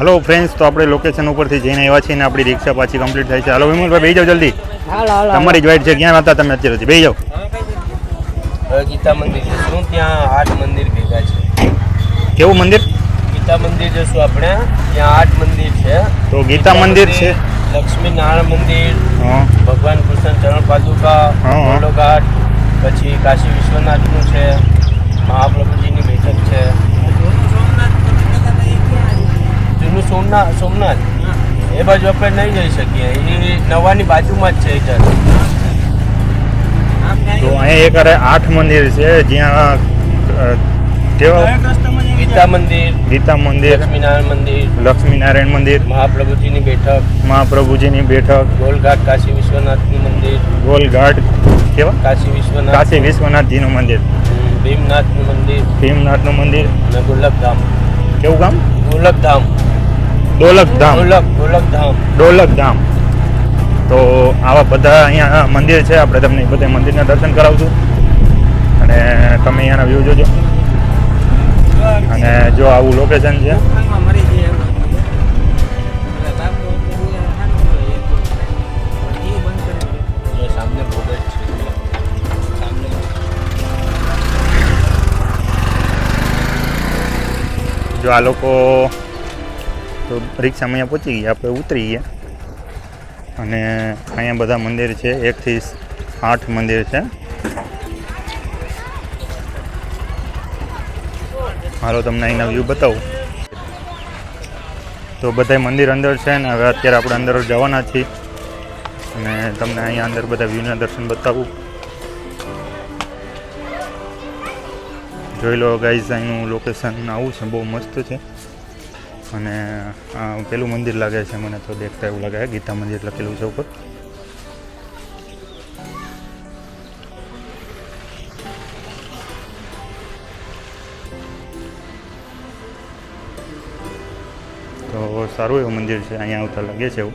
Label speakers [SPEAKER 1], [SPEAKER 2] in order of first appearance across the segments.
[SPEAKER 1] Hello friends તો આપણે location ઉપરથી જઈને આવ્યા છીએ ને આપણી રિક્ષા પાછી કમ્પ્લીટ થાય છે. હલો વિમલભાઈ બેહી જાઓ જલ્દી. તમારી જ વાઈટ છે ક્યાં હતા તમે અત્યારે? બેહી જાઓ.
[SPEAKER 2] હવે ગીતા મંદિર જશું ત્યાં આઠ મંદિર ભેગા છે?
[SPEAKER 1] કેવું મંદિર?
[SPEAKER 2] ગીતા મંદિર જશું આપણે. ત્યાં આઠ મંદિર છે.
[SPEAKER 1] તો ગીતા મંદિર છે?
[SPEAKER 2] લક્ષ્મી નારાયણ મંદિર
[SPEAKER 1] હા.
[SPEAKER 2] ભગવાન કૃષ્ણ ચરણ પાદુકા
[SPEAKER 1] હા.
[SPEAKER 2] ઘાટ પછી કાશી વિશ્વનાથનું છે મહાપ્રભુજીની બેઠક છે. જૂનું સોમનાથ સોમનાથ. એ બાજુ આપણે નહીં જઈ શકીએ. એ નવાની બાજુમાં જ છે જણ
[SPEAKER 1] તો અહીંયા એક અરે આઠ મંદિર છે જ્યાં કેવા?
[SPEAKER 2] ગીતા મંદિર
[SPEAKER 1] ગીતા મંદિર
[SPEAKER 2] લક્ષ્મીનારાયણ મંદિર
[SPEAKER 1] લક્ષ્મીનારાયણ મંદિર
[SPEAKER 2] મહાપ્રભુજીની બેઠક
[SPEAKER 1] મહાપ્રભુજીની બેઠક
[SPEAKER 2] ગોલઘાટ કાશી વિશ્વનાથનું મંદિર
[SPEAKER 1] ગોલઘાટ કેવા?
[SPEAKER 2] કાશી વિશ્વનાથ
[SPEAKER 1] કાશી વિશ્વનાથજીનું મંદિર.
[SPEAKER 2] ભીમનાથનું મંદિર
[SPEAKER 1] ભીમનાથનું મંદિર.
[SPEAKER 2] અને ગોલકધામ
[SPEAKER 1] કેવું ગામ?
[SPEAKER 2] ગોલકધામ
[SPEAKER 1] દોલકધામ
[SPEAKER 2] ગોલક ગોલકધામ
[SPEAKER 1] ડોલકધામ તો આવા બધા અહીંયા મંદિર છે. આપણે તમને બધા મંદિરના દર્શન કરાવશું. અને તમે અહીંયાના વ્યૂ જોજો. અને જો આવું લોકેશન છે.
[SPEAKER 2] જો
[SPEAKER 1] આ લોકો તો રિક્ષામાં અહીંયા પહોંચી ગયા. આપણે ઉતરી ગયા. અને અહીંયા બધા મંદિર છે. એકથી આઠ મંદિર છે. હાલો, તમને અહીંના વ્યૂ બતાવું. તો બધા મંદિર અંદર છે ને, હવે અત્યારે આપણે અંદર જવાના છીએ. અને તમને અહીંયા અંદર બધા વ્યૂના દર્શન બતાવું. જોઈ લો ગાઈઝ અહીંનું લોકેશન આવું છે. બહુ મસ્ત છે. અને આ પેલું મંદિર લાગે છે મને તો દેખતા એવું લાગે ગીતા મંદિર લખેલું છે ઉપર. તો સારું એવું મંદિર છે, અહીંયા આવતા લાગે છે એવું.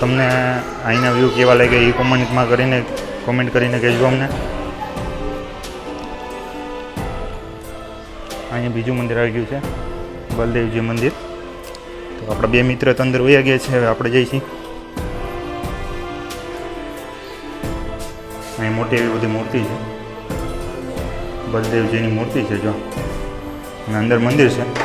[SPEAKER 1] તમને અહીંના વ્યૂ કેવા લાગ્યા એ કોમેન્ટમાં કરીને કોમેન્ટ કરીને કહેજો અમને. અહીંયા બીજું મંદિર આવી ગયું છે, બલદેવજી મંદિર. તો આપણા બે મિત્ર તંદર વયા ગયા છે, હવે આપણે જઈશું. અહીં મોટી એવી બધી મૂર્તિ છે. બલદેવજીની મૂર્તિ છે જો. અને અંદર મંદિર છે.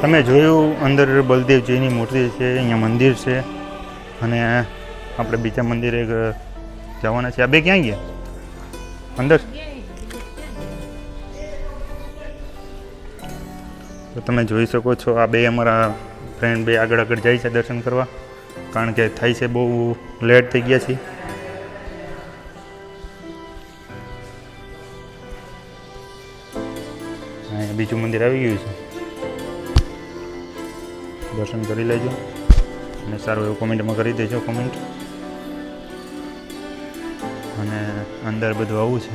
[SPEAKER 1] તમે જોયું અંદર બલદેવજીની મૂર્તિ છે, અહીંયા મંદિર છે અને આપણે બીજા મંદિરે જવાના છે. આ બે ક્યાં ગયા? અંદર? તો તમે જોઈ શકો છો, આ બે અમારા ફ્રેન્ડ બે આગળ આગળ જાય છે દર્શન કરવા. કારણ કે થાય છે બહુ લેટ થઈ ગયા છે બીજું મંદિર આવી ગયું છે. દર્શન કરી લેજો અને સારું એવું કોમેન્ટમાં કરી દેજો કોમેન્ટ અને અંદર બધું આવું છે.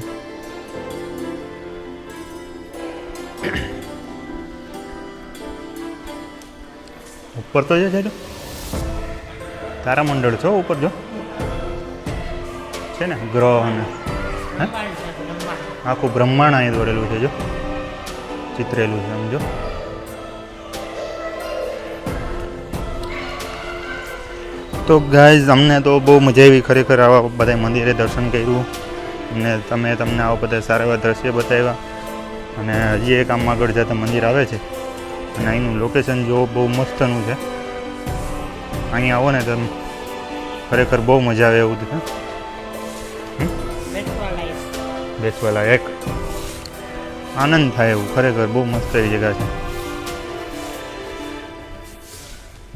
[SPEAKER 1] ઉપર તો છે તારા મંડળ છો ઉપર જો? છે ને? ગ્રહ અને આખું બ્રહ્માંડ અહીં દોરેલું છે જો. ચિતરેલું છે સમજો? તો ગાઈઝ અમને તો બહુ મજા આવી ખરેખર આવા બધા મંદિરે દર્શન કર્યું. અને તમે તમને આવા બધા સારા એવા દ્રશ્ય બતાવ્યા. અને હજી એક આમ આગળ જતા મંદિર આવે છે. અને અહીંનું લોકેશન જો બહુ મસ્તનું છે. અહીંયા આવો ને તમે. ખરેખર બહુ મજા આવે એવું છે. બેસવાલા લાયક આનંદ થાય એવું. ખરેખર બહુ મસ્ત એવી જગ્યા છે.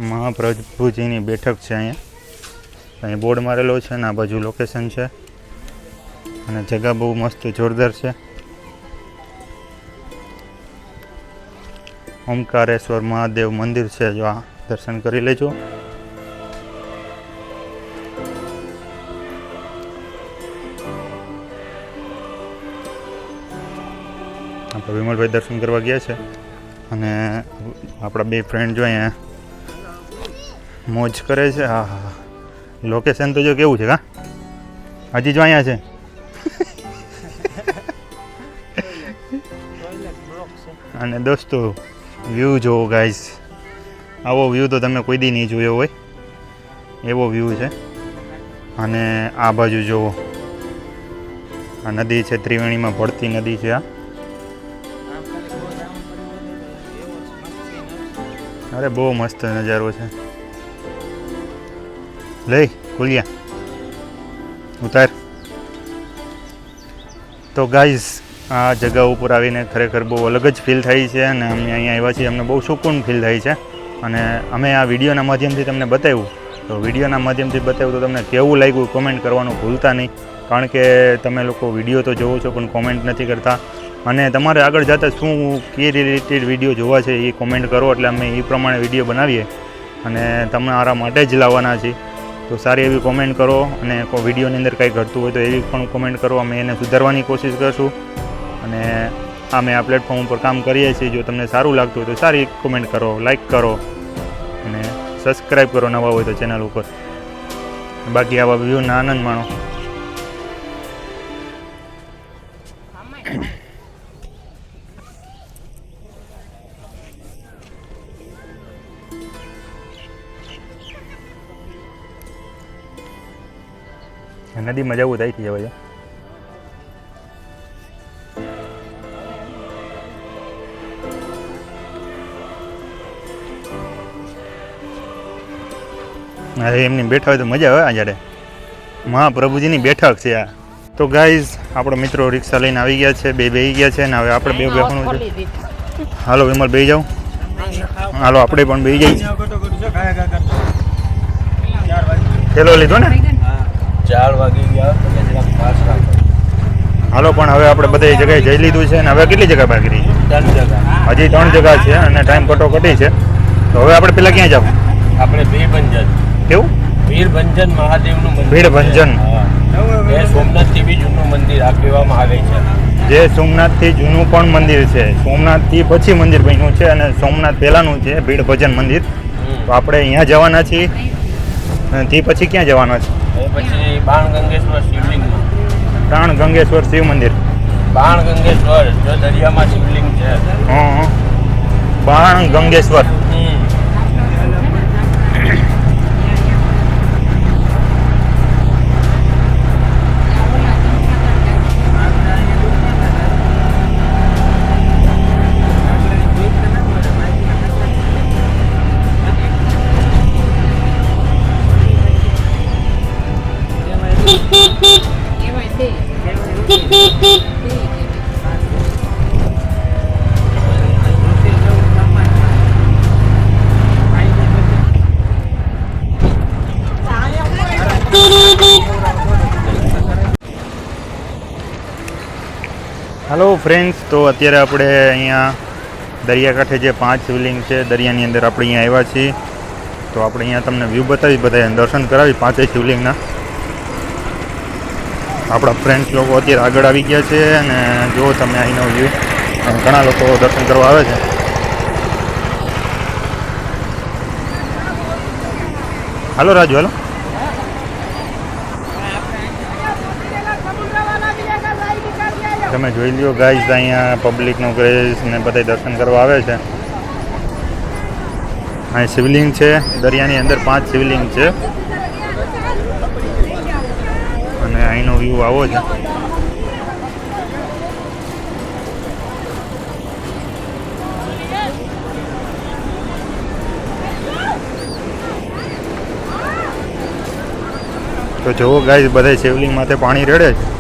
[SPEAKER 1] મહાપ્રભુજીની બેઠક છે અહીંયા. અહીં બોર્ડ મારેલો છે અને આ બાજુ લોકેશન છે. અને જગ્યા બહુ મસ્ત જોરદાર છે. ઓમકારેશ્વર મહાદેવ મંદિર છે. જો આ દર્શન કરી લેજો. આપણે વિમલભાઈ દર્શન કરવા ગયા છે. અને આપણા બે ફ્રેન્ડ જો અહીંયા મોજ કરે છે. હા હા લોકેશન તો જો કેવું છે કા હજી જો અહીંયા છે. અને દોસ્તો વ્યૂ જોવો ગાઈઝ આવો વ્યૂ તો તમે કોઈ દી નહીં જોયો હોય. એવો વ્યૂ છે. અને આ બાજુ જુઓ આ નદી છે ત્રિવેણીમાં પડતી નદી છે આ અરે બહુ મસ્ત નજારો છે. લઈ ખુલ્યા ઉતાર. તો ગાઈઝ આ જગા ઉપર આવીને ખરેખર બહુ અલગ જ ફીલ થાય છે અને અમે અહીંયા આવ્યા છીએ, અમને બહુ સુકૂન ફીલ થાય છે. અને અમે આ વિડીયોના માધ્યમથી તમને બતાવ્યું. તો વિડીયોના માધ્યમથી બતાવ્યું તો તમને કેવું લાગ્યું કોમેન્ટ કરવાનું ભૂલતા નહીં. કારણ કે તમે લોકો વીડિયો તો જોવો છો, પણ કોમેન્ટ નથી કરતા. અને તમારે આગળ જતાં શું કે રિલેટેડ વીડિયો જોવા છે એ કોમેન્ટ કરો, એટલે અમે એ પ્રમાણે વીડિયો બનાવીએ. અને તમારા માટે જ લાવવાના છે. તો સારી એવી કોમેન્ટ કરો અને વિડીયોની અંદર કંઈ ઘટતું હોય તો એવી પણ કોમેન્ટ કરો. અમે એને સુધારવાની કોશિશ કરશું. અને અમે આ પ્લેટફોર્મ ઉપર કામ કરીએ છીએ. જો તમને સારું લાગતું હોય તો સારી કોમેન્ટ કરો લાઇક કરો. અને સબસ્ક્રાઈબ કરો નવા હોય તો ચેનલ ઉપર. બાકી આવા વ્યૂના આનંદ માણો. નદીમાં જવું થાય છે છે. અરે એમની બેઠા હોય તો મજા આવે આ જ્યારે. મહાપ્રભુજીની બેઠક છે આ. તો ગાઈઝ આપણો મિત્રો રિક્ષા લઈને આવી ગયા છે બે બેહી ગયા છે ને હવે આપણે બે બેસવાનું છે. હાલો વિમલ બેહી જાઉં હાલો આપણે પણ બેહી જઈએ. ખેલો લીધો ને?
[SPEAKER 2] ચાર વાગી ગયા એટલે જરાક ફાસ્ટ રાખો
[SPEAKER 1] હાલો પણ હવે આપણે બધી જગ્યાએ જઈ લીધું છે અને હવે કેટલી જગ્યા બાકી રહી
[SPEAKER 2] ત્રણ જગ્યા.
[SPEAKER 1] હજી ત્રણ જગ્યા છે અને ટાઈમ કટોકટી છે. તો હવે આપણે પેલા ક્યાં જવું
[SPEAKER 2] આપણે ભીરભંજન
[SPEAKER 1] કેવું?
[SPEAKER 2] ભીરભંજન મહાદેવનું મંદિર
[SPEAKER 1] ભીરભંજન.
[SPEAKER 2] ભંજન. એ સોમનાથથી બી જૂનું મંદિર આ કહેવામાં આવે છે.
[SPEAKER 1] જે સોમનાથથી જૂનું પણ મંદિર છે. સોમનાથથી પછી મંદિર બન્યું છે અને સોમનાથ પહેલાંનું છે ભીડ ભજન મંદિર તો આપણે અહીંયા જવાના છીએ. તે પછી ક્યાં જવાના છે?
[SPEAKER 2] એ પછી બાણ ગંગેશ્વર શિવલિંગમાં.
[SPEAKER 1] પ્રાણ ગંગેશ્વર શિવ મંદિર.
[SPEAKER 2] બાણ ગંગેશ્વર જો દરિયામાં શિવલિંગ છે.
[SPEAKER 1] હા બાણ ગંગેશ્વર ફ્રેન્ડ્સ તો અત્યારે આપણે અહીંયા દરિયાકાંઠે જે પાંચ શિવલિંગ છે, દરિયાની અંદર આપણે અહીંયા આવ્યા છીએ. તો આપણે અહીંયા તમને વ્યૂ બતાવી બધા દર્શન કરાવી પાંચેય શિવલિંગના. આપણા ફ્રેન્ડ્સ લોકો અત્યારે આગળ આવી ગયા છે અને જુઓ તમે અહીંનો વ્યૂ ઘણા લોકો દર્શન કરવા આવે છે. હાલો રાજુ, હાલો. તમે જોઈ લો ગાઈઝ અહીંયા પબ્લિકનો ક્રેઝ ને બધા દર્શન કરવા આવે છે. અહીં શિવલિંગ છે, દરિયાની અંદર પાંચ શિવલિંગ છે. અને અહીંનો વ્યૂ આવો છે. તો જુઓ ગાઈઝ બધા શિવલિંગ માથે પાણી રેડે છે.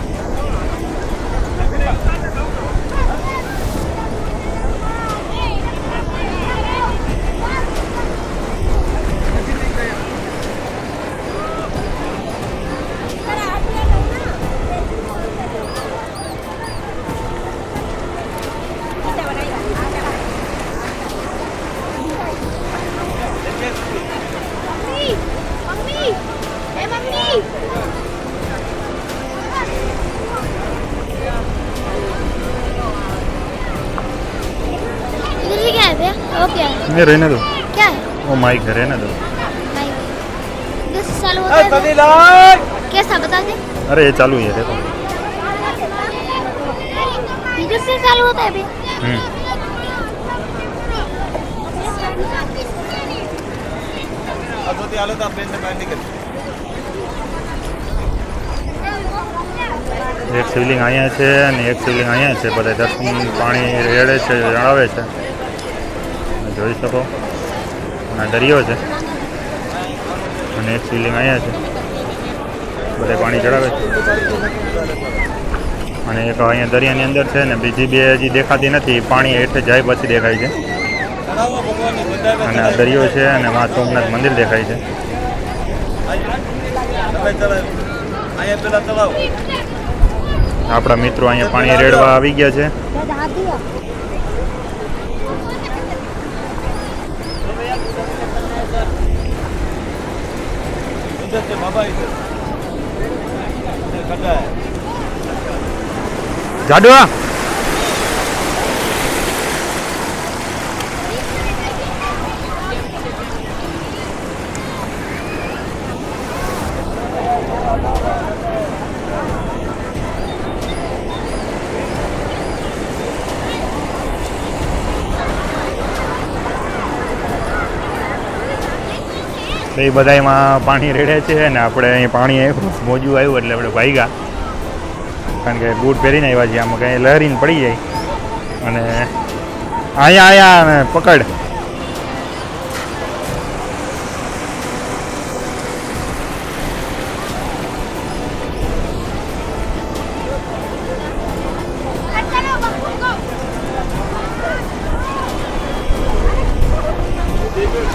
[SPEAKER 3] वो क्या है
[SPEAKER 1] ને રહેને દો
[SPEAKER 3] क्या है
[SPEAKER 1] ઓ માઈક है रहने दो
[SPEAKER 3] भाई दस साल होता है
[SPEAKER 2] કદીલાલ
[SPEAKER 3] कैसा बता दे
[SPEAKER 1] अरे ये चालू ही है देखो
[SPEAKER 3] इधर से चालू होता है भैया
[SPEAKER 1] हम्म એક શિવલિંગ અહીંયા છે અને એક શિવલિંગ અહીંયા છે બધા દર્શન પાણી રેડે છે જણાવે છે તમે જોઈ શકો. આ દરિયો છે. અને એક શિવલિંગ અહીંયા છે. બધે પાણી ચડાવે છે. અને એક અહીંયા દરિયાની અંદર છે ને, બીજી બે હજી દેખાતી નથી. પાણી હેઠે જાય પછી દેખાય છે. અને આ દરિયો છે અને મા સોમનાથ મંદિર દેખાય છે. આપણા મિત્રો અહીંયા પાણી રેડવા આવી ગયા છે. જાડવા. તો એ બધામાં પાણી રેડે છે ને આપણે અહીં પાણી મોજું આવ્યું એટલે આપણે ભાઈગા. કારણ કે બૂટ પહેરીને આવ્યા છીએ, આમાં કંઈ લહેરીને પડી જાય. અને અહીંયા અહીંયા અને પકડ.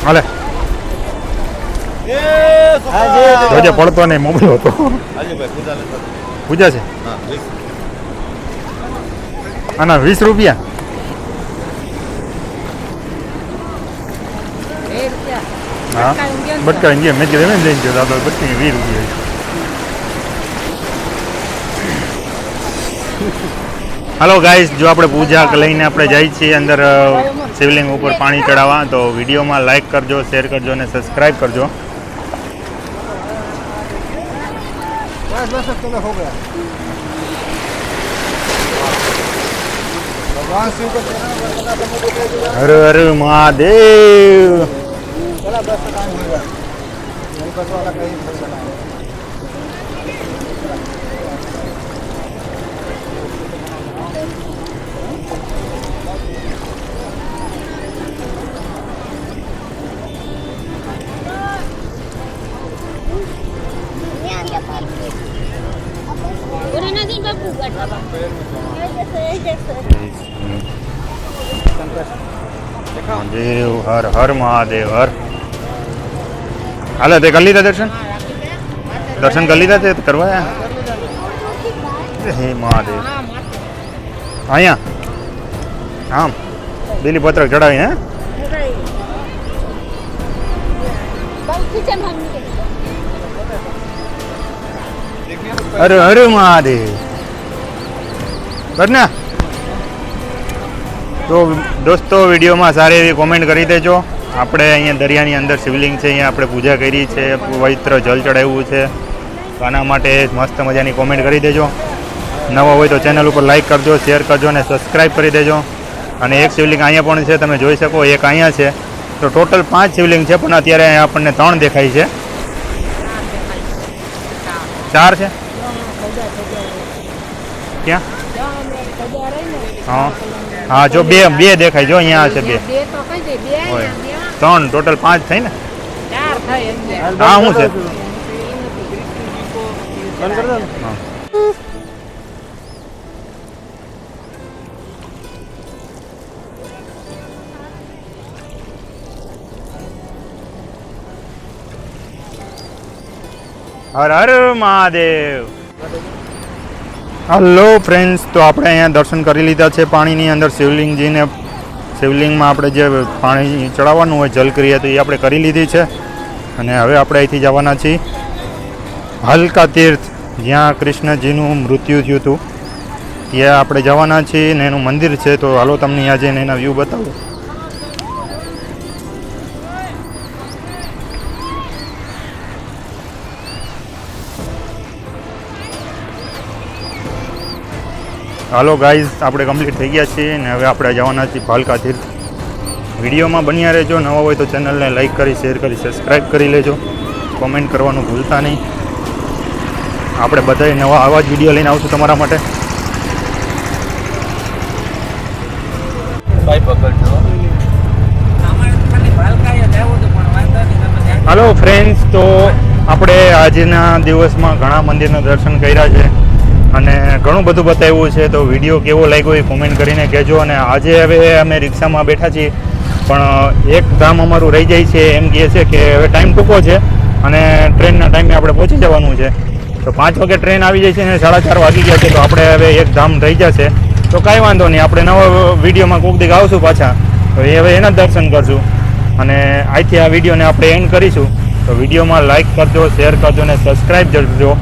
[SPEAKER 1] હાલે. જોજે પડતો નહીં, મોબાઈલ હતો. પૂજા છે? આના વીસ રૂપિયા. હા? બટકા ગાઈસ જો આપણે પૂજા લઈને આપણે જઈએ છીએ અંદર શિવલિંગ ઉપર પાણી ચડાવવા, તો વિડીયોમાં લાઈક કરજો, શેર કરજો અને સબસ્ક્રાઈબ કરજો.
[SPEAKER 4] मुश्किल हो गया भगवान शिव को
[SPEAKER 1] अरे अरे महादेव
[SPEAKER 4] चला बस काम हो गया वाला कहीं
[SPEAKER 1] फंसा હર હર મહાદેવ હર હાલે તે કરી લીધા દર્શન દર્શન કરી લીધા તે કરવા હે મહાદેવ અહીંયા આમ બીલી પત્રક ચડાવી હે હર હર મહાદેવ બસ ને તો દોસ્તો વિડીયોમાં સારી એવી કોમેન્ટ કરી દેજો. આપણે અહીંયા દરિયાની અંદર શિવલિંગ છે અહીંયા આપણે પૂજા કરી છે પવિત્ર જલ ચડાવ્યું છે. તો આના માટે મસ્ત મજાની કોમેન્ટ કરી દેજો. નવા હોય તો ચેનલ ઉપર લાઇક કરજો શેર કરજો અને સબસ્ક્રાઈબ કરી દેજો. અને એક શિવલિંગ અહીંયા પણ છે તમે જોઈ શકો એક અહીંયા છે. તો ટોટલ પાંચ શિવલિંગ છે પણ અત્યારે અહીંયા આપણને ત્રણ દેખાય છે. ચાર છે? ક્યાં? હા. હા જો બે બે દેખાય. જો અહીંયા છે બે. ત્રણ ટોટલ પાંચ થઈ ને હા શું છે? હર હર મહાદેવ. હલો ફ્રેન્ડ્સ તો આપણે અહીંયા દર્શન કરી લીધા છે પાણીની અંદર. શિવલિંગજીને, શિવલિંગમાં આપણે જે પાણી ચડાવવાનું હોય જલક્રિયા તો એ આપણે કરી લીધી છે. અને હવે આપણે અહીંથી જવાના છીએ. હલકા તીર્થ, જ્યાં કૃષ્ણજીનું મૃત્યુ થયું હતું. ત્યાં આપણે જવાના છીએ ને એનું મંદિર છે. તો હાલો તમને આજે એના વ્યૂ બતાવું. હાલો ગાઈઝ આપણે કમ્પ્લીટ થઈ ગયા છીએ ને હવે આપણે જવાના છીએ ભાલકા તીર્થ. વિડીયોમાં બન્યા રહેજો નવા હોય તો ચેનલને લાઈક કરી શેર કરી સબસ્ક્રાઈબ કરી લેજો. કોમેન્ટ કરવાનું ભૂલતા નહીં. આપણે બધાય નવા આવા જ વીડિયો લઈને આવશું તમારા માટે. હાલો ફ્રેન્ડ્સ તો આપણે આજના દિવસમાં ઘણા મંદિરના દર્શન કર્યા છે. અને ઘણું બધું બતાવ્યું છે. તો વીડિયો કેવો લાગ્યો એ કોમેન્ટ કરીને કહેજો. અને આજે હવે અમે રિક્ષામાં બેઠા છીએ. પણ એક ધામ અમારું રહી જાય છે. એમ કહે છે કે હવે ટાઈમ ટૂંકો છે. અને ટ્રેનના ટાઈમે આપણે પહોંચી જવાનું છે. તો પાંચ વાગે ટ્રેન આવી જાય છે અને સાડા ચાર વાગી ગયા છે. તો આપણે હવે એક ધામ રહી જશે. તો કાંઈ વાંધો નહીં. આપણે નવા વિડીયોમાં કોક દીક આવશું પાછા. તો એ હવે એના દર્શન કરશું. અને આજથી આ વિડીયોને આપણે એન્ડ કરીશું. તો વિડીયોમાં લાઈક કરજો શેર કરજો અને સબસ્ક્રાઈબ કરજો.